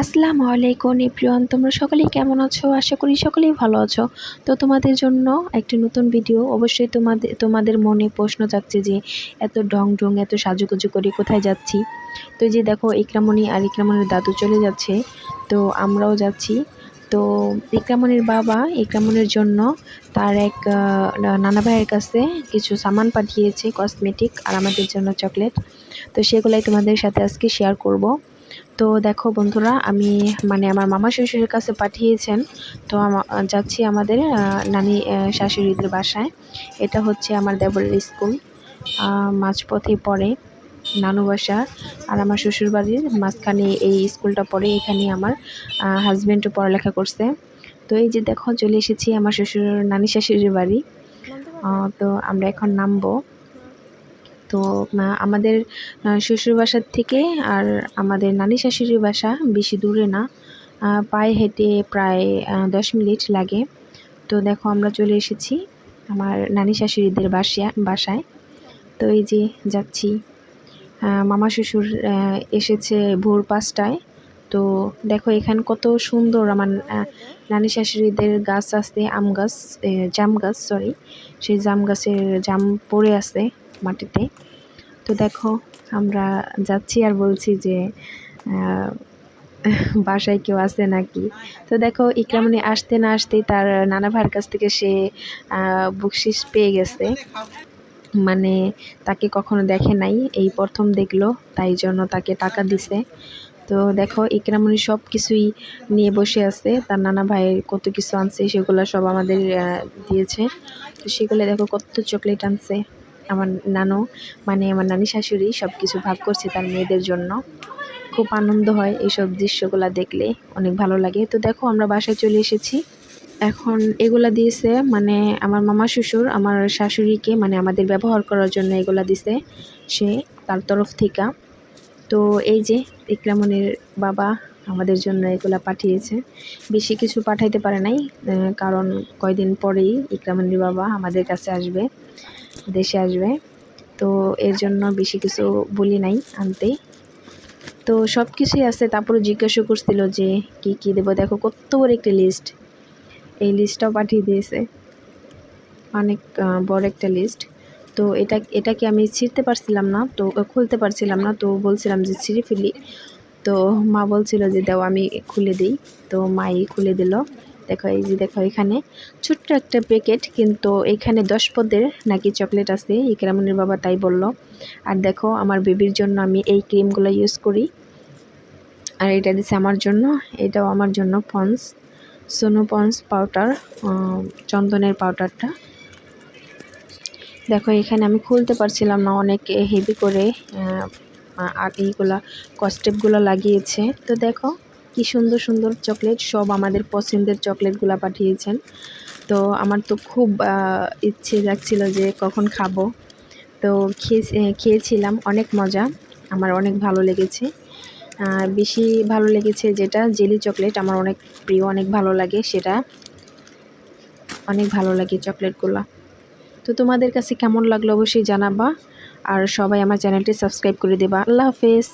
আসসালামু আলাইকুম প্রিয়ন তোমরা সকলেই কেমন আছো? আশা করি সকলেই ভালো আছো। তো তোমাদের জন্য একটি নতুন ভিডিও অবশ্যই তোমাদের তোমাদের মনে প্রশ্ন যাচ্ছে যে, এত ডং ডং এত সাজুগুজু করে কোথায় যাচ্ছি? তো যে দেখো, ইকরামণি আর ইকরামণির দাদু চলে যাচ্ছে। তো আমরাও যাচ্ছি। তো ইকরামণির বাবা, ইকরামণির জন্য তার এক নানা ভাইয়ের কাছে কিছু সামান পাঠিয়েছে কসমেটিক আর আমাদের জন্য চকলেট তো সেগুলাই তোমাদের সাথে আজকে শেয়ার করব। তো দেখো বন্ধুরা, আমি মানে আমার মামা শ্বশুরের কাছে পাঠিয়েছেন। তো যাচ্ছি আমাদের নানি শাশুড়িদের বাসায়। এটা হচ্ছে আমার দেবরের স্কুল। মাঝপথে পড়ে নানু বাসা আর আমার শ্বশুরবাড়ির মাঝখানে এই স্কুলটা পড়ে। এখানে আমার হাজব্যান্ডও পড়ালেখা করছে। তো এই যে দেখো, চলে এসেছি আমার শ্বশুর, নানি শাশুড়ির বাড়ি। তো আমরা এখন নামবো। তো আমাদের শ্বশুর বাসার থেকে আর আমাদের নানি শাশুড়ির বাসা বেশি দূরে না। পায়ে হেঁটে প্রায় দশ মিনিট লাগে। তো দেখো, আমরা চলে এসেছি আমার নানি শাশুড়িদের বাসিয়া, বাসায়। তো এই যে যাচ্ছি। মামা শ্বশুর এসেছে ভোর পাঁচটায়। তো দেখো, এখানে কত সুন্দর আমার নানি শাশুড়িদের গাছ আছে, আম গাছ জাম গাছ সরি সেই জাম গাছের জাম পড়ে আছে মাটিতে। তো দেখো, আমরা যাচ্ছি আর বলছি যে বাসায় কেউ আছে নাকি? তো দেখো ইকরামনি আসতে না আসতেই তার নানা কাছ থেকে সে বকশিস পেয়ে গেছে। মানে তাকে কখনো দেখে নাই, এই প্রথম দেখল, তাই জন্য তাকে টাকা দিছে। তো দেখো, ইকরামনি সব কিছুই নিয়ে বসে আছে। তার নানা ভাইয়ের কত কিছু আনছে, সেগুলো সব আমাদের দিয়েছে। তো সেগুলো দেখো, কত চকলেট আনছে। আমার নানু মানে আমার নানি শাশুড়ি সব কিছু ভাগ করছে তার মেয়েদের জন্য। খুব আনন্দ হয় এইসব দৃশ্যগুলো দেখলে, অনেক ভালো লাগে। তো দেখো, আমরা বাসায় চলে এসেছি। এখন এগুলা দিয়েছে মানে আমার মামা শ্বশুর, আমার শাশুড়িকে মানে আমাদের ব্যবহার করার জন্য এগুলা দিছে সে তার তরফ থেকে। তো এই যে ইকরামনের বাবা আমাদের জন্য এগুলা পাঠিয়েছে। বেশি কিছু পাঠাইতে পারে নাই কারণ কয়দিন পরেই ইকরামনের বাবা আমাদের কাছে আসবে, দেশে আসবে। তো এর জন্য বেশি কিছু বলি নাই আনতে। তো সব কিছুই আছে, তারপরে জিজ্ঞাসা করছিল যে কি কি দেবো। দেখো, কত বড় একটা লিস্ট এই লিস্টটাও পাঠিয়ে দিয়েছে। অনেক বড় একটা লিস্ট তো এটা, এটাকে আমি ছিঁড়তে পারছিলাম না, তো খুলতে পারছিলাম না, তো বলছিলাম যে ছিঁড়ে ফেলি। তো মা বলছিল যে দাও, আমি খুলে দিই। তো মাই খুলে দিল। দেখো, এই যে দেখো এখানে ছোট্ট একটা প্যাকেট, কিন্তু এখানে দশ পদের নাকি চকলেট আছে, এই ইকরামনির বাবা তাই বলল। আর দেখো, আমার বেবির জন্য আমি এই ক্রিমগুলো ইউজ করি। আর এটা দিচ্ছে আমার জন্য, এটাও আমার জন্য পন্স, সোনো পন্স পাউডার চন্দনের পাউডারটা। দেখো, এখানে আমি খুলতে পারছিলাম না অনেক হেভি করে আর এইগুলা কস্টেপগুলো লাগিয়েছে। তো দেখো, কি সুন্দর সুন্দর চকলেট সব আমাদের পছন্দের চকলেটগুলো পাঠিয়েছেন। তো আমার তো খুব ইচ্ছে যাচ্ছিল যে কখন খাব। তো খেয়ে খেয়েছিলাম, অনেক মজা, আমার অনেক ভালো লেগেছে। বেশি ভালো লেগেছে যেটা, জেলি চকলেট আমার অনেক প্রিয়, অনেক ভালো লাগে সেটা। অনেক ভালো লাগে চকলেটগুলো তো তোমাদের কাছে কেমন লাগল অবশ্যই জানাবা। আর সবাই আমার চ্যানেলটি সাবস্ক্রাইব করে দেবা। আল্লাহ হাফেজ।